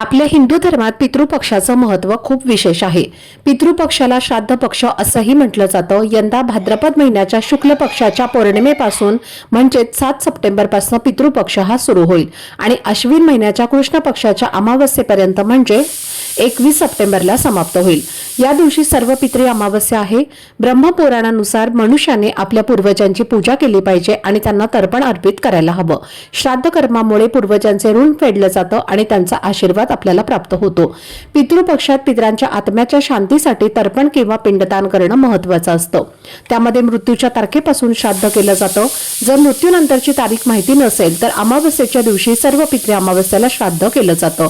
आपल्या हिंदू धर्मात पितृपक्षाचं महत्त्व खूप विशेष आहे. पितृपक्षाला श्राद्ध पक्ष असंही म्हटलं जातं. यंदा भाद्रपद महिन्याच्या शुक्ल पक्षाच्या पौर्णिमेपासून म्हणजेच सात सप्टेंबरपासून पितृपक्ष हा सुरू होईल. आणि अश्विन महिन्याच्या कृष्ण पक्षाच्या अमावस्येपर्यंत म्हणजे एकवीस सप्टेंबरला समाप्त होईल. या दिवशी सर्व पितरी अमावस्या आहे. ब्रह्मपुराणानुसार मनुष्याने आपल्या पूर्वजांची पूजा केली पाहिजे आणि त्यांना तर्पण अर्पित करायला हवं. श्राद्ध कर्मामुळे पूर्वजांचे ऋण फेडलं जातं आणि त्यांचा आशीर्वाद आपल्याला प्राप्त होतो. पितृपक्षात पितरांच्या आत्म्याच्या शांतीसाठी तर्पण किंवा पिंडदान करणं महत्वाचं असतं. त्यामध्ये मृत्यूच्या तारखेपासून श्राद्ध केलं जातं. जर मृत्यूनंतरची तारीख माहिती नसेल तर अमावस्येच्या दिवशी सर्व पितृ अमावस्याला श्राद्ध केलं जातं.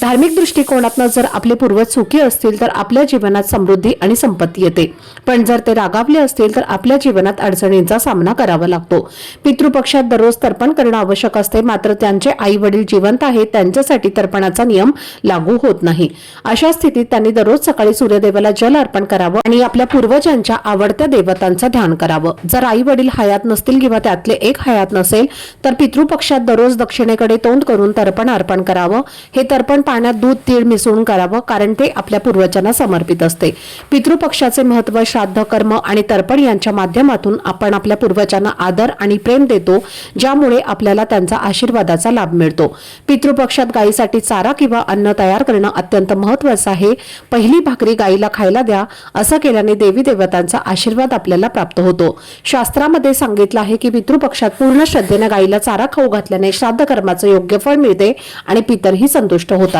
धार्मिक दृष्टिकोनातनं जर आपले पूर्वज सुखी असतील तर आपल्या जीवनात समृद्धी आणि संपत्ती येते. पण जर ते रागावले असतील तर आपल्या जीवनात अडचणींचा सामना करावा लागतो. पितृपक्षात दररोज तर्पण करणं आवश्यक असते मात्र त्यांचे आई वडील जिवंत आहेत त्यांच्यासाठी तर्पणाचा नियम लागू होत नाही. अशा स्थितीत त्यांनी दररोज सकाळी सूर्यदेवाला जल अर्पण करावं आणि आपल्या पूर्वजांच्या आवडत्या देवतांचं ध्यान करावं. जर आई वडील हयात नसतील किंवा त्यातले एक हयात नसेल तर पितृपक्षात दररोज दक्षिणेकडे तोंड करून तर्पण अर्पण करावं. हे तर्पण पाण्यात दूध तीळ मिसळून करावं कारण ते आपल्या पूर्वजांना समर्पित असते. पितृपक्षाचे महत्त्व श्राद्ध कर्म आणि तर्पण यांच्या माध्यमातून आपण आपल्या पूर्वजांना आदर आणि प्रेम देतो ज्यामुळे आपल्याला त्यांचा आशीर्वादाचा लाभ मिळतो. पितृपक्षात गायीसाठी चारा किंवा अन्न तयार करणं अत्यंत महत्वाचं आहे. पहिली भाकरी गायीला खायला द्या असं केल्याने देवी देवतांचा आशीर्वाद आपल्याला प्राप्त होतो. शास्त्रामध्ये सांगितलं आहे की पितृपक्षात पूर्ण श्रद्धेने गायीला चारा खाऊ घातल्याने श्राद्ध कर्माचं योग्य फळ मिळते आणि पितरही संतुष्ट होतात.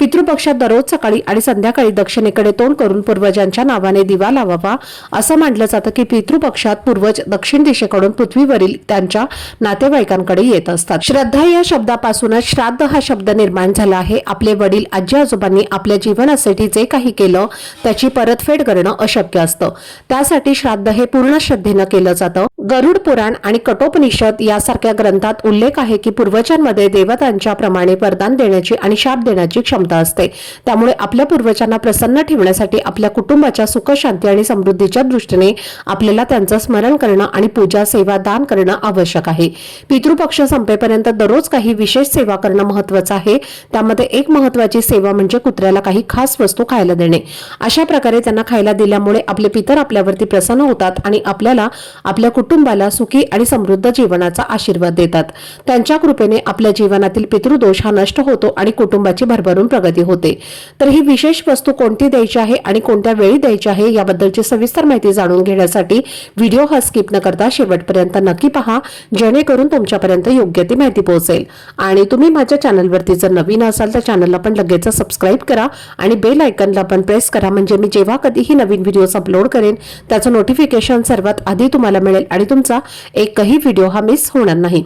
पितृपक्षात दररोज सकाळी आणि संध्याकाळी दक्षिणेकडे तोंड करून पूर्वजांच्या नावाने दिवा लावावा असं मानलं जातं की पितृपक्षात पूर्वज दक्षिण दिशेकडून पृथ्वीवरील त्यांच्या नातेवाईकांकडे येत असतात. श्रद्धा या शब्दापासूनच श्राद्ध हा शब्द निर्माण झाला आहे. आपले वडील आजी आजोबांनी आपल्या जीवनासाठी जे काही केलं त्याची परतफेड करणं अशक्य असतं. त्यासाठी श्राद्ध हे पूर्ण श्रद्धेनं केलं जातं. गरुड पुराण आणि कटोपनिषद यासारख्या ग्रंथात उल्लेख आहे की पूर्वजांमध्ये देवतांच्या प्रमाणे वरदान देण्याची आणि शाप देण्याची क्षमता असते. त्यामुळे आपल्या पूर्वजांना प्रसन्न ठेवण्यासाठी आपल्या कुटुंबाच्या सुख शांती आणि समृद्धीच्या दृष्टीने आपल्याला त्यांचं स्मरण करणं आणि पूजा सेवा दान करणं आवश्यक आहे. पितृपक्ष संपेपर्यंत दररोज काही विशेष सेवा करणं महत्वाचं आहे. त्यामध्ये एक महत्वाची सेवा म्हणजे कुत्र्याला काही खास वस्तू खायला देणे. अशा प्रकारे त्यांना खायला दिल्यामुळे आपले पितर आपल्यावरती प्रसन्न होतात आणि आपल्याला आपल्या कुटुंबाला सुखी आणि समृद्ध जीवनाचा आशीर्वाद देतात. त्यांच्या कृपेने आपल्या जीवनातील पितृदोष हा नष्ट होतो आणि कुटुंबाची भरभरून प्रगती होते. तर ही विशेष वस्तू कोणती द्यायची आहे आणि कोणत्या वेळी द्यायची आहे याबद्दलची सविस्तर माहिती जाणून घेण्यासाठी व्हिडिओ हा स्किप न करता शेवटपर्यंत नक्की पहा जेणेकरून तुमच्यापर्यंत योग्य ती माहिती पोहोचेल. आणि तुम्ही माझ्या चॅनलवरती जर नवीन असाल तर चॅनलला पण लगेच सबस्क्राईब करा आणि बेल आयकनला पण प्रेस करा म्हणजे मी जेव्हा कधीही नवीन व्हिडिओज अपलोड करेन त्याचं नोटिफिकेशन सर्वात आधी तुम्हाला मिळेल आणि तुमचा एकही व्हिडिओ हा मिस होणार नाही.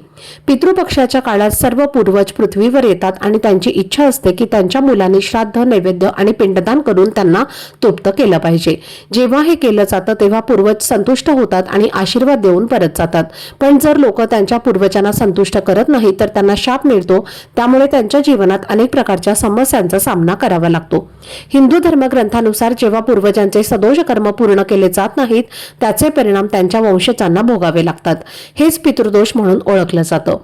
पितृपक्षाच्या काळात सर्व पूर्वज पृथ्वीवर येतात आणि त्यांची इच्छा असते की त्यांच्या मुलांनी श्राद्ध नैवेद्य आणि पिंडदान करून त्यांना तृप्त केलं पाहिजे. जेव्हा हे केलं जातं तेव्हा पूर्वज संतुष्ट होतात आणि आशीर्वाद देऊन परत जातात. पण जर लोक त्यांच्या पूर्वजांना संतुष्ट करत नाही तर त्यांना शाप मिळतो. त्यामुळे त्यांच्या जीवनात अनेक प्रकारच्या समस्यांचा सामना करावा लागतो. हिंदू धर्मग्रंथानुसार जेव्हा पूर्वजांचे सदोष कर्म पूर्ण केले जात नाहीत त्याचे परिणाम त्यांच्या वंशजांना भोगावे लागतात. हेच पितृदोष म्हणून ओळखलं जातं.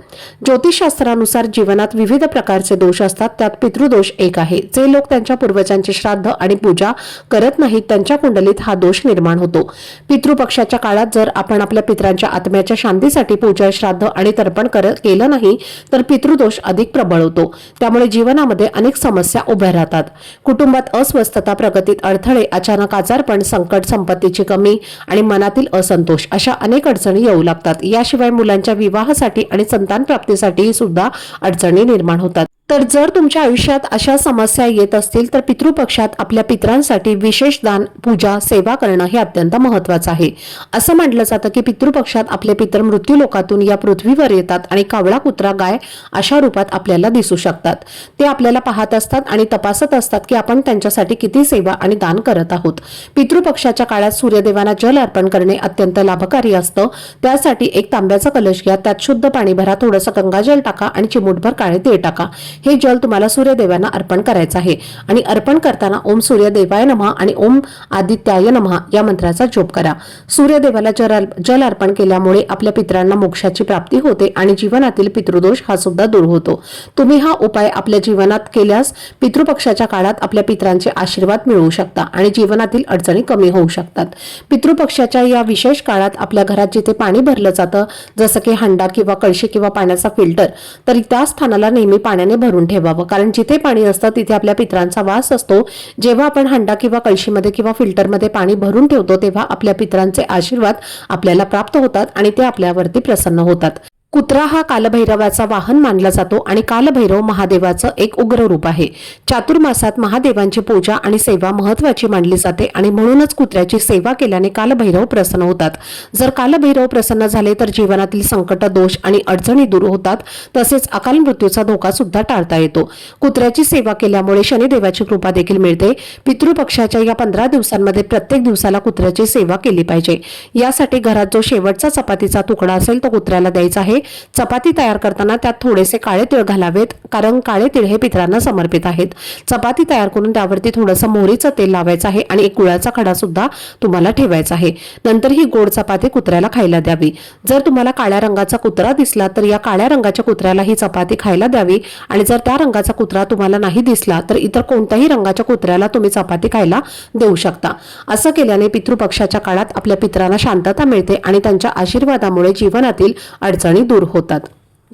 ज्योतिषशास्त्रानुसार जीवनात विविध प्रकारचे दोष असतात. त्यात पितृदोष एक आहे. जे लोक त्यांच्या पूर्वजांचे श्राद्ध आणि पूजा करत नाहीत त्यांच्या कुंडलीत हा दोष निर्माण होतो. पितृपक्षाच्या काळात जर आपण आपल्या पितरांच्या आत्म्याच्या शांतीसाठी पूजा श्राद्ध आणि तर्पण केलं नाही तर पितृदोष अधिक प्रबळ होतो. त्यामुळे जीवनामध्ये अनेक समस्या उभ्या राहतात. कुटुंबात अस्वस्थता प्रगतीत अडथळे अचानक आजारपण संकट संपत्तीची कमी आणि मनातील असंतोष अशा अनेक अडचणी येऊ लागतात. याशिवाय मुलांच्या विवाहासाठी आणि संतान प्राप्तीसाठी सुद्धा अडचणी निर्माण होतात. तर जर तुमच्या आयुष्यात अशा समस्या येत असतील तर पितृपक्षात आपल्या पितरांसाठी विशेष दान पूजा सेवा करणं हे अत्यंत महत्वाचं आहे. असं म्हटलं जातं की पितृपक्षात आपले पितर मृत्यू लोकातून या पृथ्वीवर येतात आणि कावळा कुत्रा गाय अशा रूपात आपल्याला दिसू शकतात. ते आपल्याला पाहत असतात आणि तपासत असतात की आपण त्यांच्यासाठी किती सेवा आणि दान करत आहोत. पितृपक्षाच्या काळात सूर्यदेवांना जल अर्पण करणे अत्यंत लाभकारी असतं. त्यासाठी एक तांब्याचा कलश घ्या त्यात शुद्ध पाणी भरा थोडंसं गंगाजल टाका आणि चिमूटभर काळे तीळ टाका. हे जल तुम्हाला सूर्यदेवांना अर्पण करायचं आहे. आणि अर्पण करताना ओम सूर्यदेवाय नमः आणि ओम आदित्याय नमः या मंत्राचा जोप करा. सूर्यदेवाला जल जल अर्पण केल्यामुळे आपल्या पितरांना मोक्षाची प्राप्ती होते आणि जीवनातील पितृदोष हा सुद्धा दूर होतो. तुम्ही हा उपाय आपल्या जीवनात केल्यास पितृपक्षाच्या काळात आपल्या पितरांचे आशीर्वाद मिळवू शकता आणि जीवनातील अडचणी कमी होऊ शकतात. पितृपक्षाच्या या विशेष काळात आपल्या घरात जिथे पाणी भरलं जातं जसं की हंडा किंवा कळशी किंवा पाण्याचा फिल्टर तर त्या स्थानाला नेहमी पाण्याने भरून ठेवावं. कारण जिथे पाणी असतं तिथे आपल्या पितरांचा वास असतो. जेव्हा आपण हंडा किंवा कळशीमध्ये किंवा फिल्टरमध्ये पाणी भरून ठेवतो तेव्हा आपल्या पितरांचे आशीर्वाद आपल्याला प्राप्त होतात आणि ते आपल्यावरती प्रसन्न होतात. कुत्रा हा कालभैरवाचा वाहन मानला जातो आणि कालभैरव महादेवाचं एक उग्र रूप आहे. चातुर्मासात महादेवांची पूजा आणि सेवा महत्वाची मानली जाते आणि म्हणूनच कुत्र्याची सेवा केल्याने कालभैरव प्रसन्न होतात. जर कालभैरव प्रसन्न झाले तर जीवनातील संकट दोष आणि अडचणी दूर होतात. तसेच अकाल मृत्यूचा धोका सुद्धा टाळता येतो. कुत्र्याची सेवा केल्यामुळे शनिदेवाची कृपा देखील मिळते. पितृपक्षाच्या या पंधरा दिवसांमध्ये प्रत्येक दिवसाला कुत्र्याची सेवा केली पाहिजे. यासाठी घरात जो शेवटचा चपातीचा तुकडा असेल तो कुत्र्याला द्यायचा आहे. चपाती तयार करताना त्यात थोडेसे काळे तिळ घालावेत कारण काळे तिळ हे पितरांना समर्पित आहेत. चपाती तयार करून त्यावरती थोडंसं मोहरीचं तेल लावायचं आहे आणि एक गुळाचा खडा सुद्धा तुम्हाला ठेवायचा आहे. नंतर ही गोड चपाती कुत्र्याला खायला द्यावी. जर तुम्हाला काळ्या रंगाचा कुत्रा दिसला तर या काळ्या रंगाच्या कुत्र्याला ही चपाती खायला द्यावी. आणि जर त्या रंगाचा कुत्रा तुम्हाला नाही दिसला तर इतर कोणत्याही रंगाच्या कुत्र्याला तुम्ही चपाती खायला देऊ शकता. असं केल्याने पितृपक्षाच्या काळात आपल्या पित्रांना शांतता मिळते आणि त्यांच्या आशीर्वादामुळे जीवनातील अडचणी दूर होतात.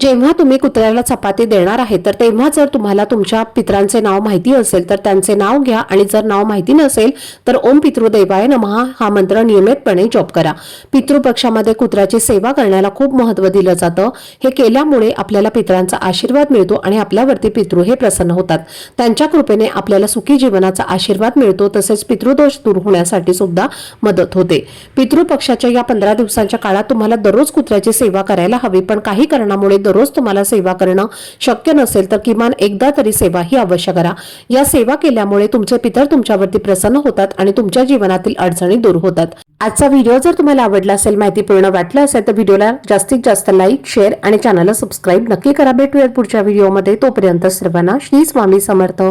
जेव्हा तुम्ही कुत्र्याला चपाती देणार आहे तर तेव्हा जर तुम्हाला तुमच्या पित्रांचे नाव माहिती असेल तर त्यांचे नाव घ्या. आणि जर नाव माहिती नसेल तर ओम पितृदेवाय नमः हा मंत्र नियमितपणे जॉब करा. पितृपक्षामध्ये कुत्र्याची सेवा करण्याला खूप महत्त्व दिलं जातं. हे केल्यामुळे आपल्याला पितरांचा आशीर्वाद मिळतो आणि आपल्यावरती पितृ हे प्रसन्न होतात. त्यांच्या कृपेने आपल्याला सुखी जीवनाचा आशीर्वाद मिळतो. तसेच पितृदोष दूर होण्यासाठी सुद्धा मदत होते. पितृपक्षाच्या या पंधरा दिवसांच्या काळात तुम्हाला दररोज कुत्र्याची सेवा करायला हवी. पण काही कारणामुळे दररोज तुम्हाला सेवा करणं शक्य नसेल तर किमान एकदा तरी सेवा ही अवश्य करा. या सेवा केल्यामुळे तुमचे पितर तुमच्यावरती प्रसन्न होतात आणि तुमच्या जीवनातील अडचणी दूर होतात. आजचा व्हिडिओ जर तुम्हाला आवडला असेल माहितीपूर्ण वाटला असेल तर व्हिडिओला जास्तीत जास्त लाईक शेअर आणि चॅनलला सबस्क्राईब नक्की करा. भेटूयात पुढच्या व्हिडिओमध्ये. तोपर्यंत सर्वांना श्री स्वामी समर्थ.